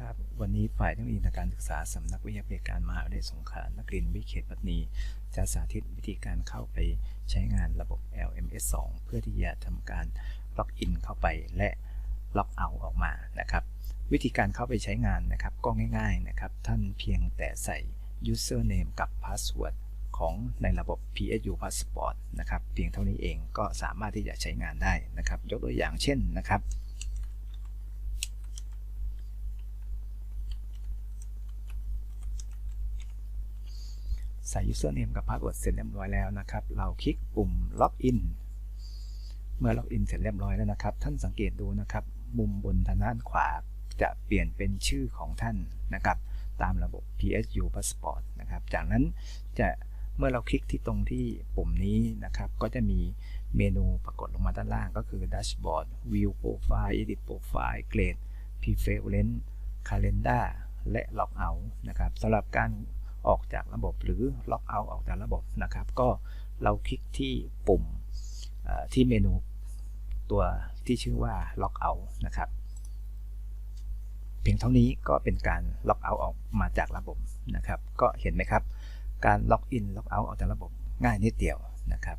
ครับ วันนี้ฝ่ายเทคโนโลยีทางการศึกษาสำนักวิทยาการมหาวิทยาลัยสงขลานครินทร์วิเขตปัตตานี จะสาธิตวิธีการเข้าไปใช้งานระบบ LMS 2 เพื่อที่จะทำการล็อกอินเข้าไปและล็อกเอาออกมานะครับ วิธีการเข้าไปใช้งานนะครับก็ง่าย ๆนะครับ ท่านเพียงแต่ใส่ username กับ password ของในระบบ PSU Passport นะครับ เพียงเท่านี้เองก็สามารถที่จะใช้งานได้นะครับ ยกตัวอย่างเช่นนะครับ ใส่ username กับ password เสร็จเรียบร้อยแล้วนะครับ เราคลิกปุ่ม login เมื่อ login เสร็จเรียบร้อยแล้วนะครับ ท่านสังเกตดูนะครับ มุมบนทางด้านขวาจะเปลี่ยนเป็นชื่อของท่านนะครับ ตามระบบ PSU Passport นะครับ จากนั้นจะเมื่อเราคลิกที่ตรงที่ปุ่มนี้นะครับ ก็จะมีเมนูปรากฏลงมาด้านล่างก็คือ Dashboard View Profile Edit Profile Grade Preference Calendar และ Logout นะครับสำหรับการ ออกจากระบบหรือล็อกเอาออกจากระบบนะครับ ก็เราคลิกที่ปุ่มที่เมนูตัวที่ชื่อว่าล็อกเอานะครับ เพียงเท่านี้ก็เป็นการล็อกเอาท์ออกมาจากระบบนะครับ ก็เห็นไหมครับ การล็อกอินล็อกเอาท์ออกจากระบบง่ายนิดเดียวนะครับ